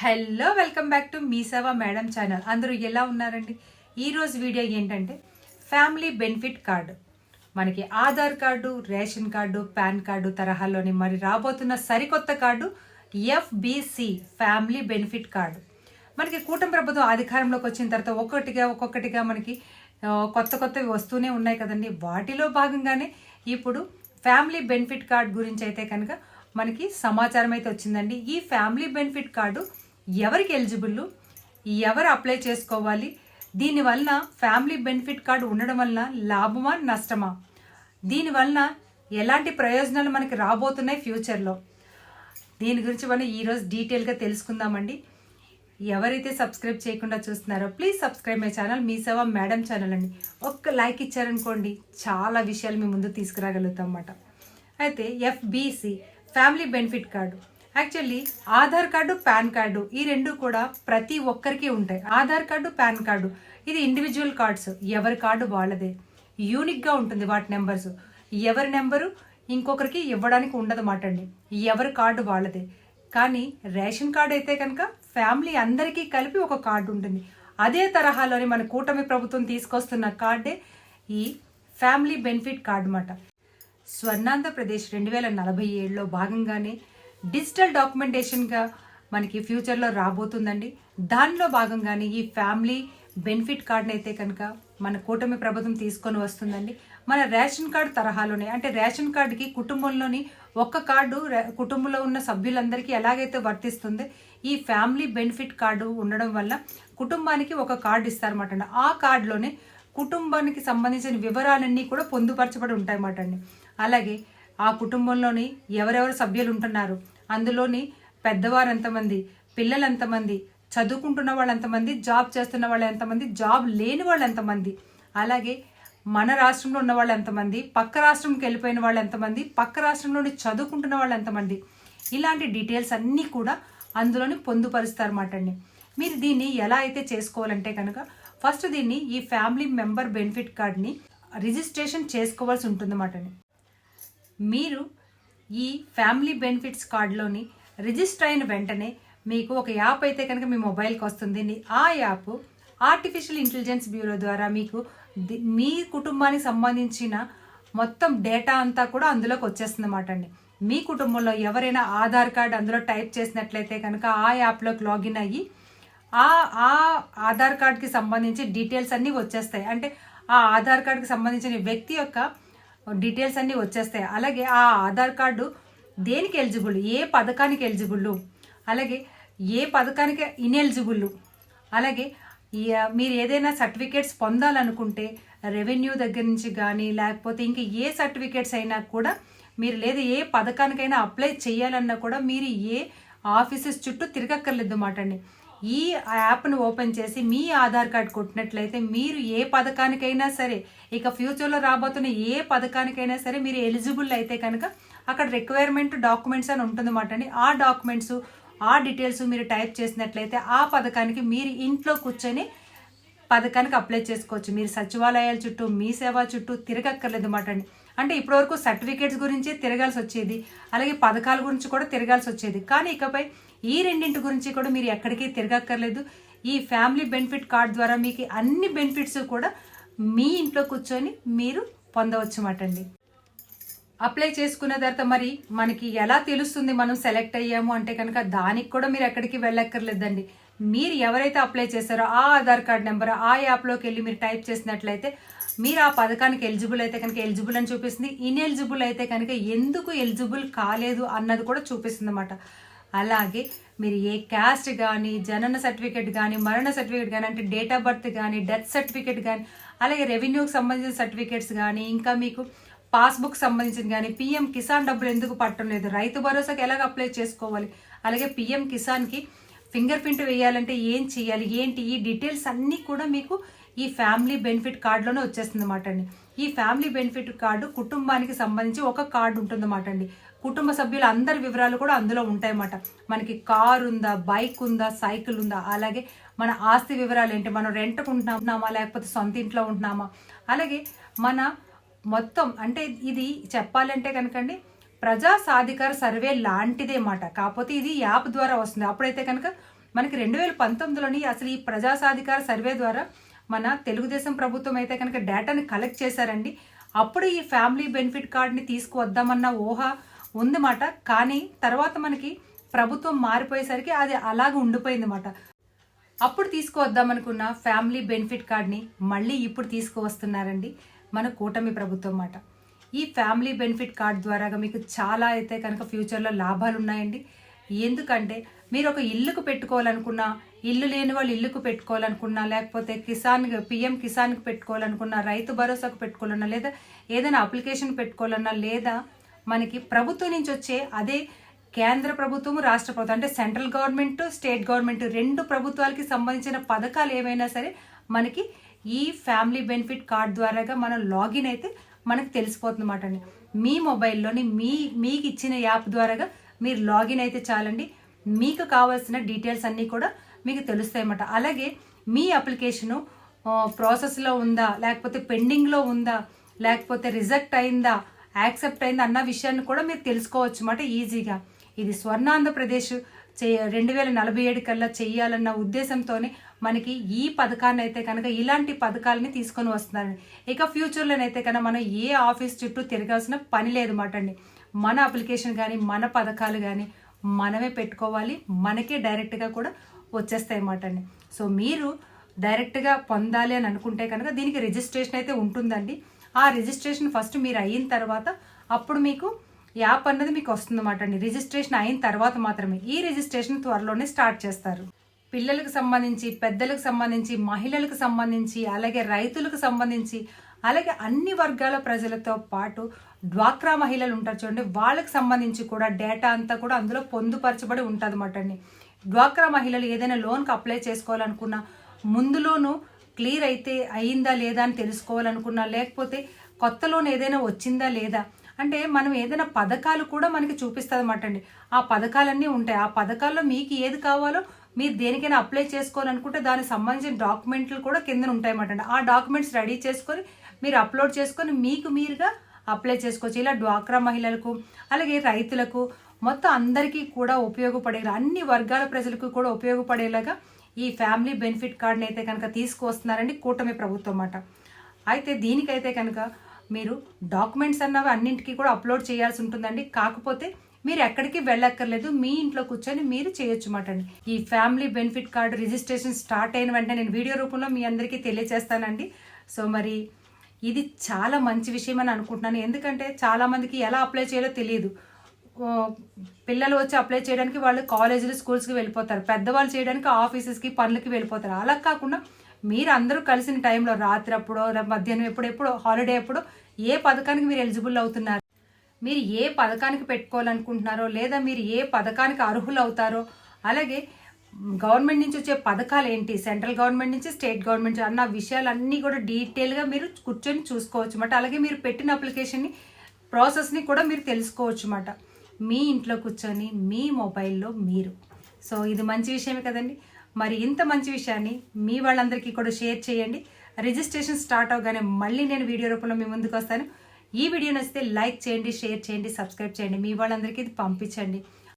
Hello welcome back to Mee Seva madam channel. అందరూ ఎలా ఉన్నారండి? ఈరోజు వీడియో ఏంటంటే ఫ్యామిలీ బెనిఫిట్ కార్డు. మనకి Aadhaar card ration card PAN card తరహాలోని మరి రాబోతున్న సరికొత్త card FBC family benefit card. మనకి కూటమి ప్రభుత్వం అధికారంలోకి వచ్చిన తర్వాత ఒక్కొక్కటిగా ఒక్కొక్కటిగా మనకి కొత్త కొత్తవి వస్తూనే ఉన్నాయి కదండి. వాటిలో భాగంగానే ఇప్పుడు ఫ్యామిలీ బెనిఫిట్ కార్డు గురించి అయితే కనుక మనకి సమాచారం అయితే వచ్చిందండి. ఈ ఫ్యామిలీ బెనిఫిట్ కార్డు ఎవరికి ఎలిజిబుల్ ఎవరు అప్లై చేసుకోవాలి? దీనివల్ల ఫ్యామిలీ బెనిఫిట్ కార్డు ఉండడం వలన లాభమా నష్టమా? దీనివలన ఎలాంటి ప్రయోజనాలు మనకి రాబోతున్నాయి ఫ్యూచర్లో? దీని గురించి మనం ఈరోజు డీటెయిల్గా తెలుసుకుందామండి. ఎవరైతే సబ్స్క్రైబ్ చేయకుండా చూస్తున్నారో please subscribe my channel. Mee Seva madam channel అండి. ఒక్క లైక్ ఇచ్చారనుకోండి చాలా విషయాలు మీ ముందు తీసుకురాగలుగుతాం అన్నమాట. అయితే FBC family benefit card. Actually Aadhaar card PAN card ఈ రెండు కూడా ప్రతి ఒక్కరికి ఉంటాయి. ఆధార్ కార్డు పాన్ కార్డు ఇది ఇండివిజువల్ కార్డ్స్ ఎవరి కార్డు వాళ్ళదే. యూనిక్గా ఉంటుంది వాటి నెంబర్స్ ఎవరి నెంబరు ఇంకొకరికి ఇవ్వడానికి ఉండదు అండి. ఎవరి కార్డు వాళ్ళదే. కానీ రేషన్ కార్డు అయితే కనుక ఫ్యామిలీ అందరికీ కలిపి ఒక కార్డు ఉంటుంది. అదే తరహాలోని మన కూటమి ప్రభుత్వం తీసుకొస్తున్న కార్డే ఈ ఫ్యామిలీ బెనిఫిట్ కార్డు అన్నమాట. స్వర్ణాంధ్రప్రదేశ్ రెండు వేల నలభై ఏడులో భాగంగానే డిజిటల్ డాక్యుమెంటేషన్గా మనకి ఫ్యూచర్లో రాబోతుందండి. దానిలో భాగంగానే ఈ ఫ్యామిలీ బెనిఫిట్ కార్డుని అయితే కనుక మన కూటమి ప్రభుత్వం తీసుకొని వస్తుందండి. మన రేషన్ కార్డు తరహాలోనే అంటే రేషన్ కార్డుకి కుటుంబంలోని ఒక్క కార్డు కుటుంబంలో ఉన్న సభ్యులందరికీ ఎలాగైతే వర్తిస్తుంది ఈ ఫ్యామిలీ బెనిఫిట్ కార్డు ఉండడం వల్ల కుటుంబానికి ఒక కార్డు ఇస్తారన్నమాట ఆ కార్డులోనే కుటుంబానికి సంబంధించిన వివరాలన్నీ కూడా పొందుపరచబడి ఉంటాయన్నమాట అండి అలాగే ఆ కుటుంబంలోని ఎవరెవరు సభ్యులు ఉంటున్నారు అందులోని పెద్దవారు ఎంతమంది పిల్లలు ఎంతమంది చదువుకుంటున్న వాళ్ళు ఎంతమంది జాబ్ చేస్తున్న వాళ్ళు ఎంతమంది జాబ్ లేని వాళ్ళు ఎంతమంది అలాగే మన రాష్ట్రంలో ఉన్న వాళ్ళు ఎంతమంది పక్క రాష్ట్రంకి వెళ్ళిపోయిన వాళ్ళు ఎంతమంది పక్క రాష్ట్రంలోని చదువుకుంటున్న వాళ్ళు ఎంతమంది ఇలాంటి డీటెయిల్స్ అన్నీ కూడా అందులోని పొందుపరుస్తారన్నమాట అండి మీరు దీన్ని ఎలా అయితే చేసుకోవాలంటే కనుక ఫస్ట్ దీన్ని ఈ ఫ్యామిలీ మెంబర్ బెనిఫిట్ కార్డ్ని రిజిస్ట్రేషన్ చేసుకోవాల్సి ఉంటుందన్నమాట అండి మీరు ఈ ఫ్యామిలీ బెనిఫిట్స్ కార్డులోని రిజిస్టర్ అయిన వెంటనే మీకు ఒక యాప్ అయితే కనుక మీ మొబైల్కి వస్తుంది. ఆ యాప్ ఆర్టిఫిషియల్ ఇంటెలిజెన్స్ బ్యూరో ద్వారా మీకు మీ కుటుంబానికి సంబంధించిన మొత్తం డేటా అంతా కూడా అందులోకి వచ్చేస్తుంది అన్నమాట అండి. మీ కుటుంబంలో ఎవరైనా ఆధార్ కార్డ్ అందులో టైప్ చేసినట్లయితే కనుక ఆ యాప్లోకి లాగిన్ అయ్యి ఆ ఆ ఆధార్ కార్డ్కి సంబంధించి డీటెయిల్స్ అన్నీ వచ్చేస్తాయి. అంటే ఆ ఆధార్ కార్డ్కి సంబంధించిన వ్యక్తి యొక్క డీటెయిల్స్ అన్నీ వచ్చేస్తాయి. అలాగే ఆ ఆధార్ కార్డు దేనికి ఎలిజిబుల్? ఏ పథకానికి ఎలిజిబుల్? అలాగే ఏ పథకానికి ఇన్ఎలిజిబుల్? అలాగే మీరు ఏదైనా సర్టిఫికేట్స్ పొందాలనుకుంటే రెవెన్యూ దగ్గర నుంచి కానీ లేకపోతే ఇంకా ఏ సర్టిఫికేట్స్ అయినా కూడా మీరు లేదా ఏ పథకానికైనా అప్లై చేయాలన్నా కూడా మీరు ఏ ఆఫీసెస్ చుట్టూ తిరగక్కర్లేదు మాట అండి ఈ యాప్ను ఓపెన్ చేసి మీ ఆధార్ కార్డ్ కొట్టినట్లయితే మీరు ఏ పథకానికైనా సరే ఇక ఫ్యూచర్లో రాబోతున్న ఏ పథకానికైనా సరే మీరు ఎలిజిబుల్ అయితే కనుక అక్కడ రిక్వైర్మెంట్ డాక్యుమెంట్స్ అని ఉంటుందన్నమాట అండి. ఆ డాక్యుమెంట్స్ ఆ డీటెయిల్స్ మీరు టైప్ చేసినట్లయితే ఆ పథకానికి మీరు ఇంట్లో కూర్చొని పథకానికి అప్లై చేసుకోవచ్చు. మీరు సచివాలయాల చుట్టూ మీ సేవ చుట్టూ తిరగక్కర్లేదు అన్నమాట అండి. అంటే ఇప్పటివరకు సర్టిఫికేట్స్ గురించి తిరగాల్సి వచ్చేది అలాగే పథకాల గురించి కూడా తిరగాల్సి వచ్చేది. కానీ ఇకపై ఈ రెండింటి గురించి కూడా మీరు ఎక్కడికి తిరగక్కర్లేదు. ఈ ఫ్యామిలీ బెనిఫిట్ కార్డ్ ద్వారా మీకు అన్ని బెనిఫిట్స్ కూడా మీ ఇంట్లో కూర్చొని మీరు పొందవచ్చు అండి అప్లై చేసుకున్న తర్వాత మరి మనకి ఎలా తెలుస్తుంది మనం సెలెక్ట్ అయ్యాము అంటే కనుక దానికి కూడా మీరు ఎక్కడికి వెళ్ళక్కర్లేదండి. మీరు ఎవరైతే అప్లై చేశారో ఆ ఆధార్ కార్డ్ నెంబర్ ఆ యాప్లోకి వెళ్ళి మీరు టైప్ చేసినట్లయితే మీరు ఆ పథకానికి ఎలిజిబుల్ అయితే కనుక ఎలిజిబుల్ అని చూపిస్తుంది. ఇన్ఎలిజిబుల్ అయితే కనుక ఎందుకు ఎలిజిబుల్ కాలేదు అన్నది కూడా చూపిస్తుంది అన్నమాట అలాగే మీరు ఏ క్యాస్ట్ కానీ జనన సర్టిఫికేట్ కానీ మరణ సర్టిఫికేట్ కానీ అంటే డేట్ ఆఫ్ బర్త్ కానీ డెత్ సర్టిఫికేట్ కానీ అలాగే రెవెన్యూకి సంబంధించిన సర్టిఫికేట్స్ కానీ ఇంకా మీకు పాస్బుక్ సంబంధించిన కానీ పిఎం కిసాన్ డబ్బులు ఎందుకు పట్టడం లేదు? రైతు భరోసాకి ఎలాగ అప్లై చేసుకోవాలి? అలాగే పిఎం కిసాన్కి ఫింగర్ ప్రింట్ వేయాలంటే ఏం చేయాలి? ఏంటి? ఈ డీటెయిల్స్ అన్నీ కూడా మీకు ఈ ఫ్యామిలీ బెనిఫిట్ కార్డులోనే వచ్చేస్తుంది అన్నమాట అండి. ఈ ఫ్యామిలీ బెనిఫిట్ కార్డు కుటుంబానికి సంబంధించి ఒక కార్డు ఉంటుందన్నమాట అండి. కుటుంబ సభ్యుల అందరి వివరాలు కూడా అందులో ఉంటాయన్నమాట. మనకి కారు ఉందా బైక్ ఉందా సైకిల్ ఉందా అలాగే మన ఆస్తి వివరాలు ఏంటి మనం రెంట్కు ఉంటున్నామా లేకపోతే సొంత ఇంట్లో ఉంటున్నామా అలాగే మన మొత్తం అంటే ఇది చెప్పాలంటే కనుకండి ప్రజా సాధికార సర్వే లాంటిదే మాట కాకపోతే ఇది యాప్ ద్వారా వస్తుంది. అప్పుడైతే కనుక మనకి రెండు వేల పంతొమ్మిదిలోని అసలు ఈ ప్రజా సాధికార సర్వే ద్వారా మన తెలుగుదేశం ప్రభుత్వం అయితే కనుక డేటాని కలెక్ట్ చేశారండి. అప్పుడు ఈ ఫ్యామిలీ బెనిఫిట్ కార్డ్ని తీసుకువద్దామన్న ఊహ ఉందన్నమాట. కానీ తర్వాత మనకి ప్రభుత్వం మారిపోయేసరికి అది అలాగ ఉండిపోయిందన్నమాట. అప్పుడు తీసుకువద్దామనుకున్న ఫ్యామిలీ బెనిఫిట్ కార్డ్ని మళ్ళీ ఇప్పుడు తీసుకువస్తున్నారండి మన కూటమి ప్రభుత్వం మాట ఈ ఫ్యామిలీ బెనిఫిట్ కార్డ్ ద్వారా మీకు చాలా అయితే కనుక ఫ్యూచర్లో లాభాలు ఉన్నాయండి ఎందుకంటే మీరు ఒక ఇల్లుకు పెట్టుకోవాలనుకున్నా ఇల్లు లేని వాళ్ళు ఇల్లుకు పెట్టుకోవాలనుకున్నా లేకపోతే కిసాన్ పిఎం కిసాన్కి పెట్టుకోవాలనుకున్నా రైతు భరోసాకు పెట్టుకోవాలన్నా లేదా ఏదైనా అప్లికేషన్ పెట్టుకోవాలన్నా లేదా మనకి ప్రభుత్వం నుంచి వచ్చే అదే కేంద్ర ప్రభుత్వం రాష్ట్ర ప్రభుత్వం అంటే సెంట్రల్ గవర్నమెంట్ స్టేట్ గవర్నమెంట్ రెండు ప్రభుత్వాలకి సంబంధించిన పథకాలు ఏవైనా సరే మనకి ఈ ఫ్యామిలీ బెనిఫిట్ కార్డ్ ద్వారాగా మనం లాగిన్ అయితే మనకు తెలిసిపోతుంది అన్నమాట అండి. మీ మొబైల్లోని మీ మీకు ఇచ్చిన యాప్ ద్వారాగా మీరు లాగిన్ అయితే చాలండి. మీకు కావాల్సిన డీటెయిల్స్ అన్నీ కూడా మీకు తెలుస్తాయన్నమాట అలాగే మీ అప్లికేషను ప్రాసెస్లో ఉందా లేకపోతే పెండింగ్లో ఉందా లేకపోతే రిజెక్ట్ అయిందా యాక్సెప్ట్ అయిందా అన్న విషయాన్ని కూడా మీరు తెలుసుకోవచ్చు అన్నమాట ఈజీగా. ఇది స్వర్ణాంధ్రప్రదేశ్ చే రెండు వేల నలభై ఏడు కల్లా చేయాలన్న ఉద్దేశంతోనే మనకి ఈ పథకాన్ని అయితే కనుక ఇలాంటి పథకాలని తీసుకొని వస్తున్నారండి ఇక ఫ్యూచర్లోనైతే కనుక మనం ఏ ఆఫీస్ చుట్టూ తిరగాల్సిన పని లేదు అండి. మన అప్లికేషన్ కానీ మన పథకాలు కానీ మనమే పెట్టుకోవాలి. మనకే డైరెక్ట్గా కూడా వచ్చేస్తాయి అన్నమాట అండి. సో మీరు డైరెక్ట్గా పొందాలి అని అనుకుంటే కనుక దీనికి రిజిస్ట్రేషన్ అయితే ఉంటుందండి. ఆ రిజిస్ట్రేషన్ ఫస్ట్ మీరు అయిన తర్వాత అప్పుడు మీకు యాప్ అన్నది మీకు వస్తుందన్నమాట అండి. రిజిస్ట్రేషన్ అయిన తర్వాత మాత్రమే. ఈ రిజిస్ట్రేషన్ త్వరలోనే స్టార్ట్ చేస్తారు. పిల్లలకు సంబంధించి పెద్దలకు సంబంధించి మహిళలకు సంబంధించి అలాగే రైతులకు సంబంధించి అలాగే అన్ని వర్గాల ప్రజలతో పాటు డ్వాక్రా మహిళలు ఉంటారు చూడండి. వాళ్ళకి సంబంధించి కూడా డేటా అంతా కూడా అందులో పొందుపరచబడి ఉంటుంది అన్నమాట అండి. డ్వాక్రా మహిళలు ఏదైనా లోన్కి అప్లై చేసుకోవాలనుకున్నా ముందులోనూ క్లియర్ అయితే అయిందా లేదా అని తెలుసుకోవాలనుకున్నా లేకపోతే కొత్త లోన్ ఏదైనా వచ్చిందా లేదా? అంటే మనం ఏదైనా పథకాలు కూడా మనకి చూపిస్తుంది అనమాట అండి. ఆ పథకాలన్నీ ఉంటాయి. ఆ పథకాల్లో మీకు ఏది కావాలో మీరు దేనికైనా అప్లై చేసుకోవాలనుకుంటే దానికి సంబంధించిన డాక్యుమెంట్లు కూడా కింద ఉంటాయన్నమాట అండి. ఆ డాక్యుమెంట్స్ రెడీ చేసుకొని మీరు అప్లోడ్ చేసుకొని మీకు మీరుగా అప్లై చేసుకోవచ్చు. ఇలా డ్వాక్రా మహిళలకు అలాగే రైతులకు మొత్తం అందరికీ కూడా ఉపయోగపడేలా అన్ని వర్గాల ప్రజలకు కూడా ఉపయోగపడేలాగా ఈ ఫ్యామిలీ బెనిఫిట్ కార్డ్ని అయితే కనుక తీసుకువస్తున్నారండి కూటమి ప్రభుత్వం అన్నమాట. అయితే దీనికైతే కనుక మీరు డాక్యుమెంట్స్ అన్నవి అన్నింటికి కూడా అప్లోడ్ చేయాల్సి ఉంటుందండి. కాకపోతే మీరు ఎక్కడికి వెళ్ళక్కర్లేదు మీ ఇంట్లో కూర్చొని మీరు చేయొచ్చు మాట అండి. ఈ family benefit card registration start అయిన వెంటనే నేను వీడియో రూపంలో మీ అందరికీ తెలియజేస్తానండి. సో మరి ఇది చాలా మంచి విషయం అని అనుకుంటున్నాను. ఎందుకంటే చాలామందికి ఎలా అప్లై చేయాలో తెలియదు. పిల్లలు వచ్చి అప్లై చేయడానికి వాళ్ళు కాలేజీలు స్కూల్స్కి వెళ్ళిపోతారు. పెద్దవాళ్ళు చేయడానికి ఆఫీసెస్కి పనులకి వెళ్ళిపోతారు. అలా కాకుండా మీరు అందరూ కలిసిన టైంలో రాత్రి అప్పుడు మధ్యాహ్నం ఎప్పుడు ఎప్పుడో హాలిడే ఎప్పుడో ఏ పథకానికి మీరు ఎలిజిబుల్ అవుతున్నారు? మీరు ఏ పథకానికి పెట్టుకోవాలనుకుంటున్నారో లేదా మీరు ఏ పథకానికి అర్హులు అవుతారో అలాగే గవర్నమెంట్ నుంచి వచ్చే పథకాలు ఏంటి? సెంట్రల్ గవర్నమెంట్ నుంచి స్టేట్ గవర్నమెంట్ అన్న విషయాలన్నీ కూడా డీటెయిల్గా మీరు కూర్చొని చూసుకోవచ్చు అన్నమాట అలాగే మీరు పెట్టిన అప్లికేషన్ని ప్రాసెస్ని కూడా మీరు తెలుసుకోవచ్చు అన్నమాట మీ ఇంట్లో కూర్చొని మీ మొబైల్లో మీరు. సో ఇది మంచి విషయమే కదండి. మరి ఇంత మంచి విషయాన్ని మీ వాళ్ళందరికీ కూడా షేర్ చేయండి. రిజిస్ట్రేషన్ స్టార్ట్ అవగానే మళ్ళీ నేను వీడియో రూపంలో మీ ముందుకు వస్తాను. ఈ వీడియో నచ్చితే లైక్ చేయండి షేర్ చేయండి సబ్స్క్రైబ్ చేయండి. మీ వాళ్ళందరికీ ఇది పంపించండి.